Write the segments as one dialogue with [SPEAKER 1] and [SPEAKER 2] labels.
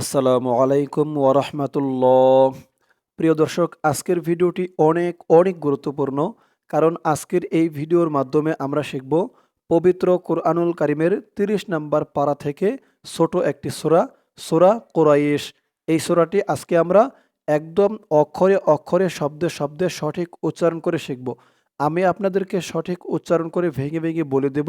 [SPEAKER 1] আসসালামু আলাইকুম ওরহমতুল্লাহ প্রিয় দর্শক, আজকের ভিডিওটি অনেক অনেক গুরুত্বপূর্ণ কারণ আজকের এই ভিডিওর মাধ্যমে আমরা শিখব পবিত্র কোরআনুল কারিমের তিরিশ নাম্বার পারা থেকে ছোট একটি সোরা সোরা কোরাইশ। এই সোরাটি আজকে আমরা একদম অক্ষরে অক্ষরে, শব্দে শব্দে সঠিক উচ্চারণ করে শিখব। আমি আপনাদেরকে সঠিক উচ্চারণ করে ভেঙে ভেঙে বলে দেব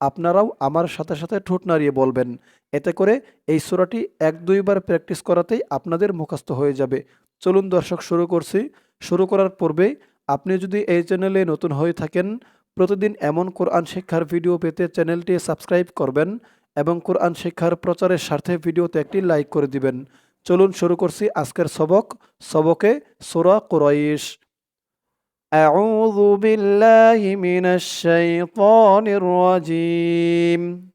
[SPEAKER 1] আপনারাও আমার সাথে সাথে ঠোঁট নাড়িয়ে বলবেন। এতে করে এই সূরাটি এক দুইবার প্র্যাকটিস করাতেই আপনাদের মুখস্থ হয়ে যাবে। চলুন দর্শক, শুরু করছি। শুরু করার পূর্বে আপনি যদি এই চ্যানেলে নতুন হয়ে থাকেন, প্রতিদিন এমন কোরআন শিক্ষার ভিডিও পেতে চ্যানেলটি সাবস্ক্রাইব করবেন এবং কোরআন শিক্ষার প্রচারের স্বার্থে ভিডিওতে একটি লাইক করে দিবেন। চলুন শুরু করছি আজকের সবক। সবকে সোরা কোরাইশ। أعوذ بالله من الشيطان الرجيم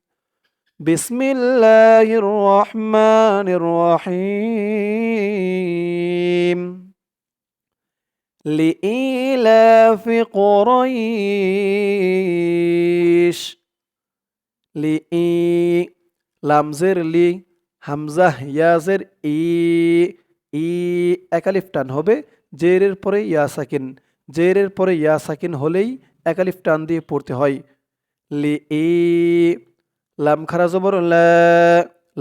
[SPEAKER 1] بسم الله الرحمن الرحيم لإيلاف قريش لإي লামজের লি হামজাহ ইয়াজের ই ই একালিফ টান হবে জেরের পরে ইয়া সাকিন জেরের পরে ইয়া সাকিন হলেই একালিফ টান দিয়ে পড়তে হয়। লি ই লাম খারা জবর,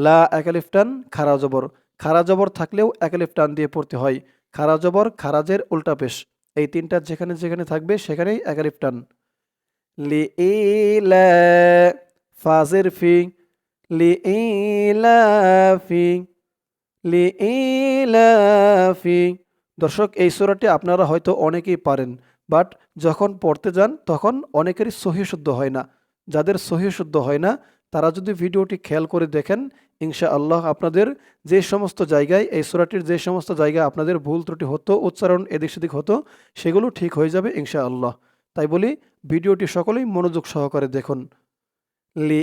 [SPEAKER 1] লা একালিফ টান খারা জবর। খারা জবর থাকলেও একালিফ টান দিয়ে পড়তে হয়। খারা জবর খারাজের উল্টা পেশ। এই তিনটা যেখানে যেখানে থাকবে সেখানেই একালিফ টান। লি ই লা ফাজের ফি, লি ই লা ফি, লি ই লা ফি। দর্শক, এই সূরাটি আপনারা হয়তো অনেকেই পারেন, বাট যখন পড়তে যান তখন অনেকেরই সহি শুদ্ধ হয় না। যাদের সহি শুদ্ধ হয় না, তারা যদি ভিডিওটি খেয়াল করে দেখেন ইনশা আল্লাহ আপনাদের যে সমস্ত জায়গায়, এই সূরাটির যে সমস্ত জায়গায় আপনাদের ভুল ত্রুটি হতো, উচ্চারণ এদিক সেদিক হতো, সেগুলো ঠিক হয়ে যাবে ইনশা আল্লাহ তাই বলি, ভিডিওটি সকলেই মনোযোগ সহকারে দেখুন। লি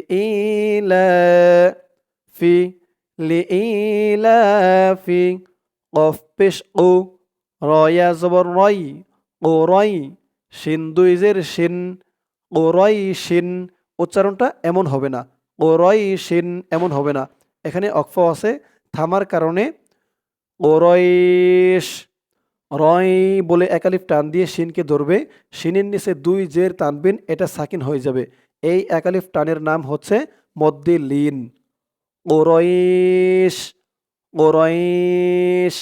[SPEAKER 1] ফি লি ফি পেশ ও রয়া জবর রয় ও রয় শিন দুইজের শিন ও রয় শিন উচ্চারণটা এমন হবে না। ও রয় শিন এমন হবে না। এখানে অক্ফ আছে, থামার কারণে ও রয়েশ রয় বলে একালিফ টান দিয়ে শিনকে ধরবে। শিনের নিচে দুই জের টানবেন, এটা সাকিন হয়ে যাবে। এই একালিফ টানের নাম হচ্ছে মদ্দে লিন ওরয়েশ ওরয়েশ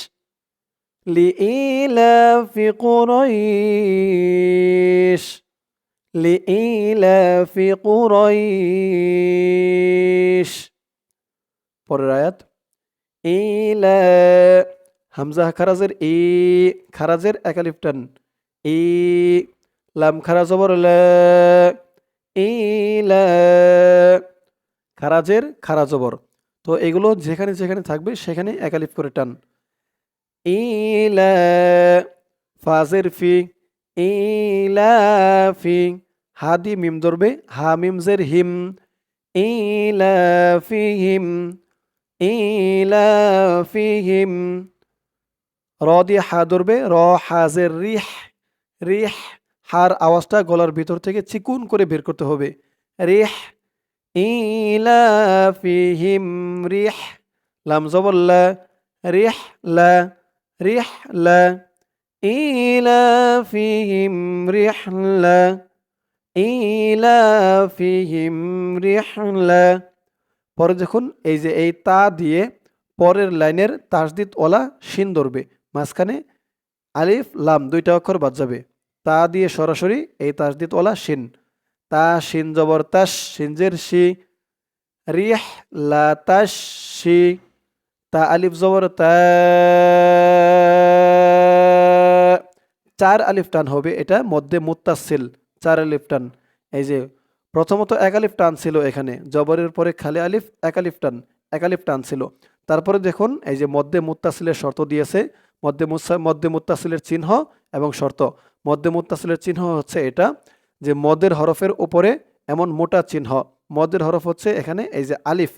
[SPEAKER 1] لإيلاف قريش لإيلاف قريش পরের আয়াত ইলা হামজা খারাজের ই খারাজের একালিফটান ই লাম খারাজ জবর লা ইলা খারাজের খারা জবর তো এগুলো যেখানে যেখানে থাকবে সেখানে একালিফ করে টান ইলা ফাজের ফি ইলাফি হাদি মিম ধরবে, হা মিমজের হিম ইলাফিহিম ইলাফিহিম র দিয়ে হা ধরবে, র হাজের রিহ রিহ, হার আওয়াজটা গলার ভিতর থেকে চিকুন করে বের করতে হবে, রিহ ইলাফিহিম রিহ, লাম জবল্লা রিহ, লা رحلة إيلافهم رحلة إيلافهم رحلة পরে দেখুন এই যে এই তা দিয়ে পরের লাইনের তাসদিদ ওলা শিন ধরবে মাঝখানে আলিফ লাম দুইটা অক্ষর বাদ যাবে তা দিয়ে সরাসরি এই তাসদিদ ওলা শিন তা শিন জবর তাস সিনজের শি রিহ লা তাস শি তা আলিফ জবর তা, চার আলিফ টান হবে এটা মধ্যে মুত্তাসিল, চার আলিফ টান। এই যে প্রথমত এক আলিফ টান ছিল এখানে, জবরের পরে খালি আলিফ, এক আলিফ টান, এক আলিফ টান ছিল। তারপরে দেখুন, এই যে মধ্যে মুত্তাসিলের শর্ত দিয়েছে, মধ্যে মধ্যে মুত্তাসিলের চিহ্ন এবং শর্ত। মধ্যে মুত্তাসিলের চিহ্ন হচ্ছে এটা যে মদের হরফের উপরে এমন মোটা চিহ্ন। মদের হরফ হচ্ছে এখানে এই যে আলিফ।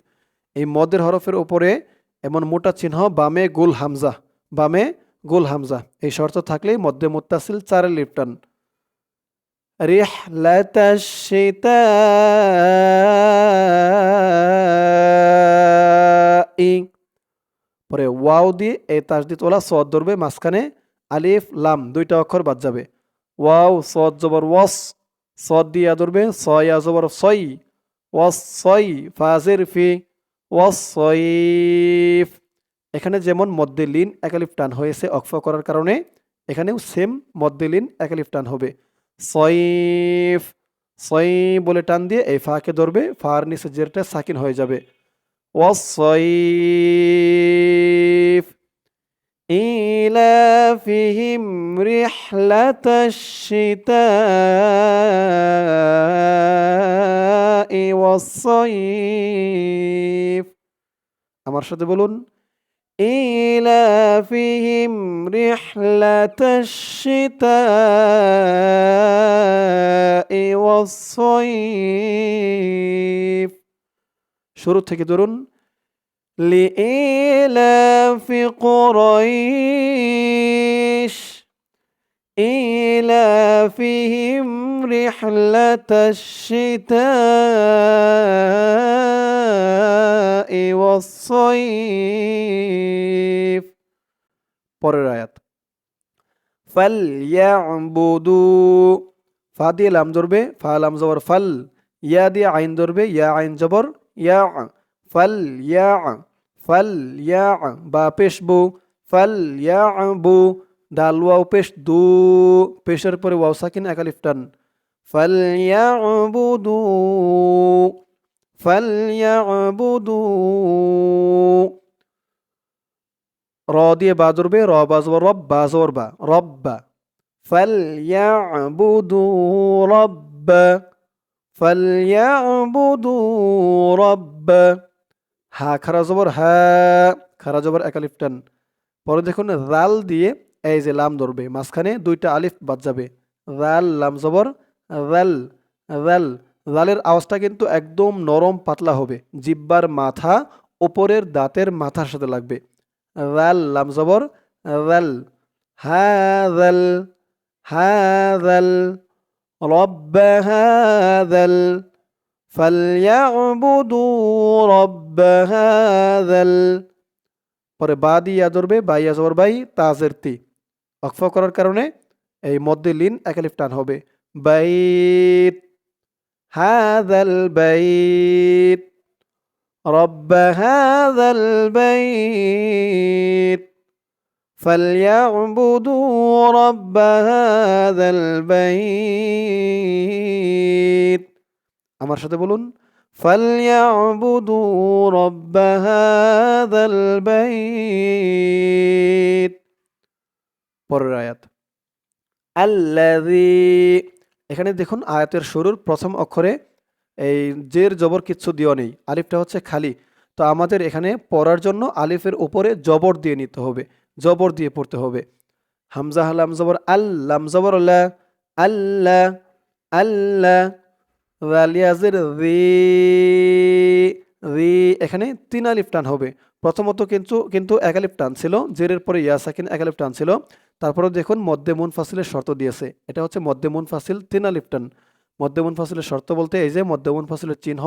[SPEAKER 1] এই মদের হরফের উপরে এমন মোটা চিহ্ন বামে গোল হামজা বামে গোল হামজা এই শর্ত থাকলেই মধ্যে মুত্তাসিল চারে লিপটান رحلة الشتاء পরে ওয়াও দিয়ে এই তাসদিদ ওলা সদ ধরবে মাঝখানে আলিফ লাম দুইটা অক্ষর বাদ যাবে ওয়াও সদ জবর ওয়াস সদ দিয়া ধরবে সয়া জবর সই ওয়াস সই ফাজের ফি ওয়াসইফ এখানে যেমন মধ্যে লিন একালিফ টান হয়েছে অক্ষ করার কারণে, এখানেও সেম মধ্যে লিন একালিফ টান হবে। সইফ সই বলে টান দিয়ে এই ফাকে ধরবে, ফার নিচে জেরটা সাকিন হয়ে যাবে। ওয়াসইফ إيلافهم رحلة الشتاء والصيف আমার সাথে বলুন إيلافهم رحلة الشتاء والصيف শুরু থেকে ধরুন لإيلاف قريش إيلافهم رحلة الشتاء والصيف পরের আয়াত ফালইয়াবুদু ফা দিয়ে লাম ধরবে ফা লাম জবর ফাল ইয়া দিয়ে আইন ধরবে ইয়া আইন জবর ইয়া ফাল ইয়া ফাল ইয়া বা পেশ বু ফাল ইয়া বু ডাল ওয়াও পেশ দু পেশের পরে ওয়াও সাকিন একালিফ টান ফাল ইয়া বুদু ফাল ইয়া বুদু র দিয়ে বা ধরবে র বা জবর রব বা জবর বা রব্বা ফাল ইয়া বুদু রব্বা فليعبدوا رب হা খারা জবর হা খারা জবর একালিফ টান পরে দেখুন রাল দিয়ে এই যে লাম ধরবে মাঝখানে দুইটা আলিফ বাদ যাবে রাল লাম জবর রাল রাল রালের আওয়াজটা কিন্তু একদম নরম পাতলা হবে জিব্বার মাথা ওপরের দাঁতের মাথার সাথে লাগবে রাল লাম জবর রাল হা রাল হা রাল رب هذا ال فليعبدوا رب هذا ال পরে বা দিয়ে ধরবে বাই আজবর বাই তাজের তি অক্ফ করার কারণে এই মধ্যে লিন একালিফ টান হবে বাইত হাদাল বাইত رب هذا البيت فليعبدوا رب هذا البيت আমার সাথে বলুন فليعبدوا رب هذا البيت পরের আয়াত আল্লাযী এখানে দেখুন আয়াতের শুরুর প্রথম অক্ষরে এই জের জবর কিচ্ছু দিও নেই আলিফটা হচ্ছে খালি তো আমাদের এখানে পড়ার জন্য আলিফের উপরে জবর দিয়ে নিতে হবে জবর দিয়ে পড়তে হবে হামজা হালাম জবর আল্লাম জবর আল্লাহ আল্লাহ আল্লাহ রালিয়াজের রি রি এখানে তিন আলিফ টান হবে। প্রথমত কিন্তু কিন্তু এক আলিফ টান ছিল, জেরের পরে ইয়া সাকিন এক আলিফ টান ছিল। তারপরে দেখুন মধ্যে মুন ফাসিলের শর্ত দিয়েছে। এটা হচ্ছে মধ্যে মুন ফাসিল তিন আলিফ টান। মধ্যে মুন ফাসিলের শর্ত বলতে এই যে মধ্যে মুন ফাসিলের চিহ্ন,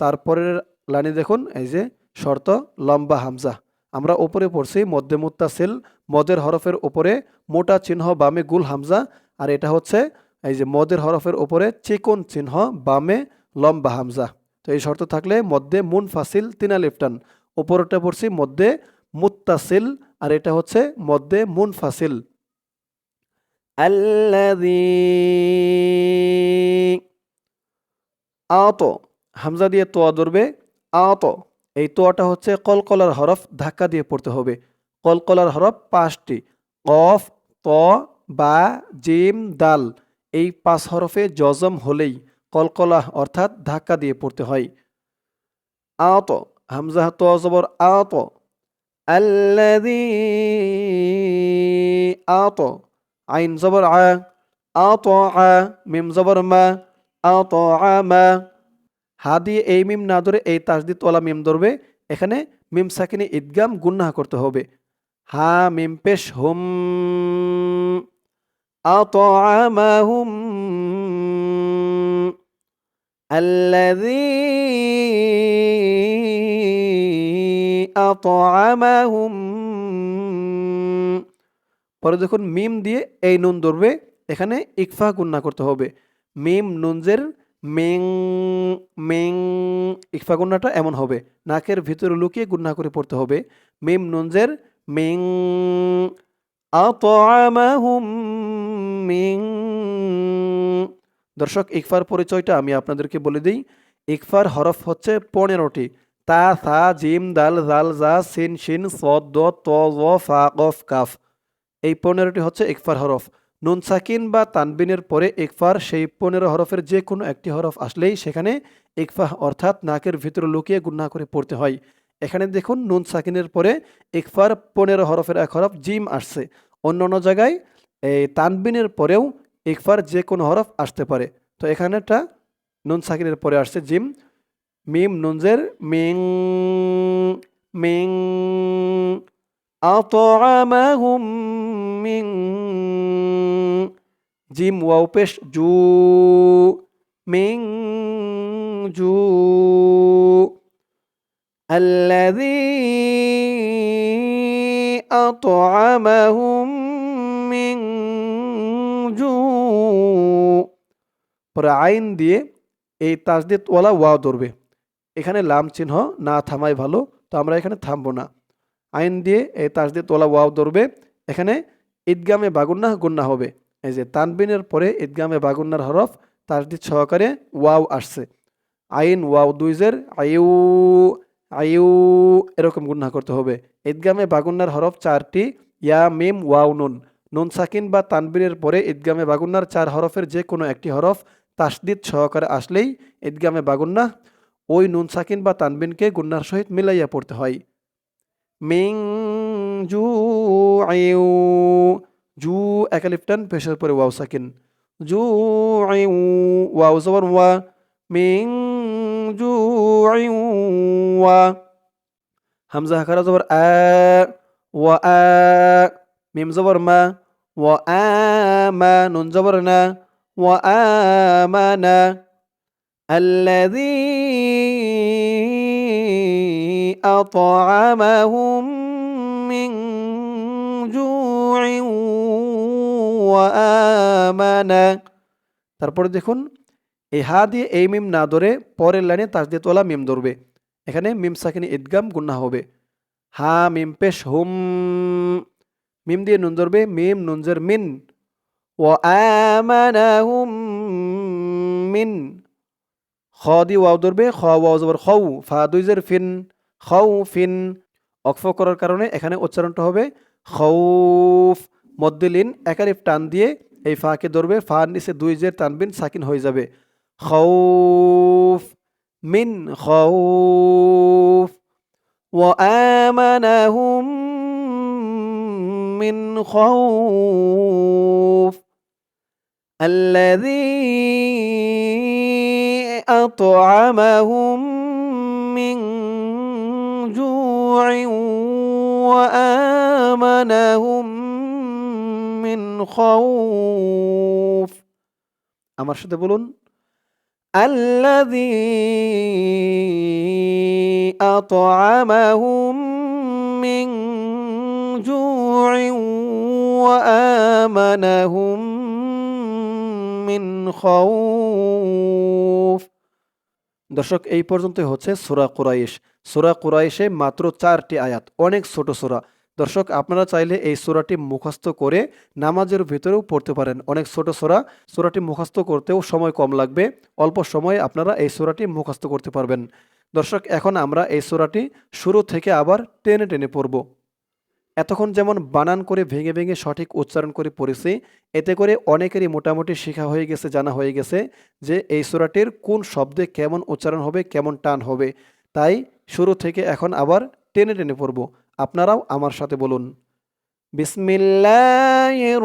[SPEAKER 1] তারপরের লাইনে দেখুন এই যে শর্ত লম্বা হামজা। আমরা ওপরে পড়ছি মধ্যে মুত্তাসিল, মদের হরফের ওপরে মোটা চিহ্ন বামে গুল হামজা, আর এটা হচ্ছে এই যে মদের হরফের ওপরে চিকন চিহ্ন, বামে লম্বা হামজা। তো এই শর্ত থাকলে মধ্যে মুন ফাসিল তিনা লিফটান ওপরটা পড়ছি মধ্যে মুত্তাসিল, আর এটা হচ্ছে মধ্যে মুন ফাসিল আত, হামজা দিয়ে তোয়া ধরবে, আত। এই তোয়াটা হচ্ছে কলকলার হরফ, ধাক্কা দিয়ে পড়তে হবে। কলকলার হরফ পাঁচটি। কফ, ত, বা, জিম, দাল। এই পাঁচ হরফে জজম হলেই কলকলা অর্থাৎ ধাক্কা দিয়ে পড়তে হয়। আত, হামজা, তো, জবর, আত। আল্লাযী আত, আইন, জবর, আ। আত, আ, মিম, জবর, মা। আত আমা হা দিয়ে এই মিম না ধরে এই তাসদিদ তোলা মিম ধরবে। এখানে মিম সাকিনে ঈদগাম গুন্না করতে হবে। হা, মিম পেশ, হুম। আতআমাহুম الذي আতআমাহুম পরে যখন মিম দিয়ে এই নুন ধরবে এখানে ইকফা গুন্না করতে হবে মিম নুনজের মেং মেং ইকফা গুন্নাটা এমন হবে নাকের ভিতরে লুকিয়ে গুন্না করে পড়তে হবে মিম নুনজের মেং আতআমাহুম মিং। দর্শক, ইকফার পরিচয়টা আমি আপনাদেরকে বলে দিই। ইকফার হরফ হচ্ছে পনেরোটি। তা, সা, জিম, দাল, জাল, জা, সিন, শিন, সদ, দ, ত ফা, কফ, কাফ। এই পনেরোটি হচ্ছে ইকফার হরফ। নুন, সাকিন বা তানবিনের পরে ইকফার সেই পনেরো হরফের যে কোনো একটি হরফ আসলেই সেখানে ইকফা অর্থাৎ নাকের ভিতরে লুকিয়ে গুন্না করে পড়তে হয়। এখানে দেখুন, নুন, সাকিনের পরে ইকফার পনেরো হরফের এক হরফ জিম আসছে। অন্য অন্য জায়গায় এই তানবিনের পরেও ইকফার যে কোনো হরফ আসতে পারে তো এখানেটা নুন সাকিনের পরে আসছে জিম মিম নুনজের মিং মিং আতআমাহুম মিং জিম ওয়াও পেশ জু মিং জু الذي أطعمهم من جوع পরে আইন দিয়ে এই তাজদিদ ওয়ালা ওয়াও ধরবে এখানে লাম চিহ্ন না থামাই ভালো তো আমরা এখানে থামবো না আইন দিয়ে এই তাজদিদ ওয়ালা ওয়াও ধরবে এখানে ঈদগামে বাগুন্না গুন্না হবে এই যে তানবিনের পরে ঈদগামে বাগুন্নার হরফ তাজদিদ সহকারে ওয়াও আসছে আইন ওয়াও দুইজের আইউ আইউ এরকম গুন্না করতে হবে ঈদগামে বাগুন্নার হরফ চারটি ইয়া মিম ওয়াও নুন নুন সাকিন বা তানবিনের পরে ঈদগামে বাগুন্নার চার হরফের যে কোনো একটি হরফ তাসদিদ সহকারে আসলেই ঈদগামে বাগুন্না ওই নুন সাকিন বা তানবিনকে গুন্নার সহিত মিলাইয়া পড়তে হয়। মিং জু আইউ জু একালিফটান পেশের পরে ওয়াও সাকিন। জু আইউ ওয়াও জবর ওয়া। মিং জু আইউ ওয়া। হামজা হাকারা জবর আ ওয়া আ মিম জবর মা ওয়া আ মা নুন জবর না ওয়া আ মা না الذي أطعمهم من جوع وآمنا তারপরে দেখুন এই হা দিয়ে এই মিম না ধরে পরের লাইনে তাজদিয়ে তোলা মিম ধরবে এখানে মিম সাকিনি ঈদগাম গুন্না হবে হা মিম পেশ হুম মিম দিয়ে নুন ধরবে মিম নুনজের মিন ও আমানাহুম মিন খ দিয়ে ওয়াও ধরবে খ ওয়াও জবর খৌ ফা দুইজের ফিন খৌ ফিন অক্ফ করার কারণে এখানে উচ্চারণটা হবে খৌফ মদ্দিলিন একারিফ টান দিয়ে এই ফাকে ধরবে ফা নিচে দুই জের টানবিন সাকিন হয়ে যাবে খৌফ মিন খৌফ وآمنهم من خوف الذي أطعمهم من جوع وآمنهم من خوف আমার সাথে বলুন الذي أطعمهم من جوع وآمنهم من خوف দর্শক এই পর্যন্তই হচ্ছে সুরা কুরাইশ সুরা কুরাইশে মাত্র চারটি আয়াত অনেক ছোট সুরা দর্শক আপনারা চাইলে এই সুরাটি মুখস্থ করে নামাজের ভিতরেও পড়তে পারেন অনেক ছোট সুরা সুরাটি মুখস্থ করতেও সময় কম লাগবে অল্প সময়ে আপনারা এই সুরাটি মুখস্থ করতে পারবেন দর্শক এখন আমরা এই সুরাটি শুরু থেকে আবার টেনে টেনে পড়ব এতক্ষণ যেমন বানান করে ভেঙে ভেঙে সঠিক উচ্চারণ করে পড়েছি, এতে করে অনেকেরই মোটামুটি শেখা হয়ে গেছে, জানা হয়ে গেছে যে এই সুরাটির কোন শব্দে কেমন উচ্চারণ হবে, কেমন টান হবে। তাই শুরু থেকে এখন আবার টেনে টেনে পড়ব। আপনারাও আমার সাথে বলুন। বিসমিল্লাহির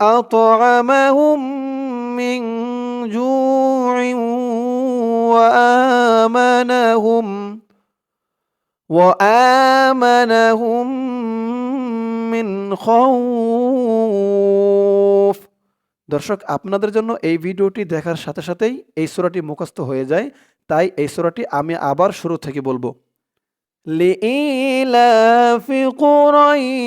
[SPEAKER 1] أطعمهم من جوع وآمنهم وآمنهم من خوف দর্শক আপনাদের জন্য এই ভিডিওটি দেখার সাথে সাথেই এই সূরাটি মুখস্থ হয়ে যায় তাই এই সূরাটি আমি আবার শুরু থেকে বলবো لإيلاف قريش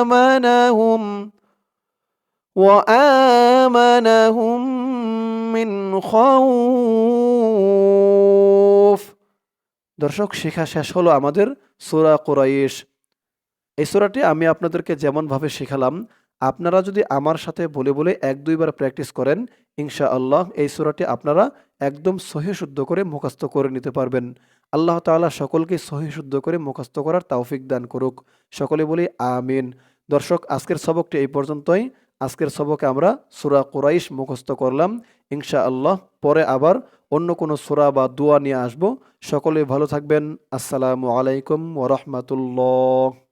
[SPEAKER 1] وآمنهم وآمنهم من خوف দর্শক শেখা শেষ হলো আমাদের সূরা কোরাইশ এই সূরাটি আমি আপনাদেরকে যেমনভাবে শেখালাম আপনারা যদি আমার সাথে বলে বলে এক দুইবার প্র্যাকটিস করেন ইনশা আল্লাহ এই সূরাটি আপনারা একদম সহি শুদ্ধ করে মুখস্থ করে নিতে পারবেন। আল্লাহ তাআলা সকলকে সহি শুদ্ধ করে মুখস্থ করার তাওফিক দান করুক। সকলে বলি আমিন। দর্শক, আজকের সবকটি এই পর্যন্তই। আজকের সবকে আমরা সূরা কুরাইশ মুখস্থ করলাম। ইনশা আল্লাহ পরে আবার অন্য কোনো সূরা বা দোয়া নিয়ে আসব। সকলে ভালো থাকবেন। আসসালামু আলাইকুম ওয়া রাহমাতুল্লাহ।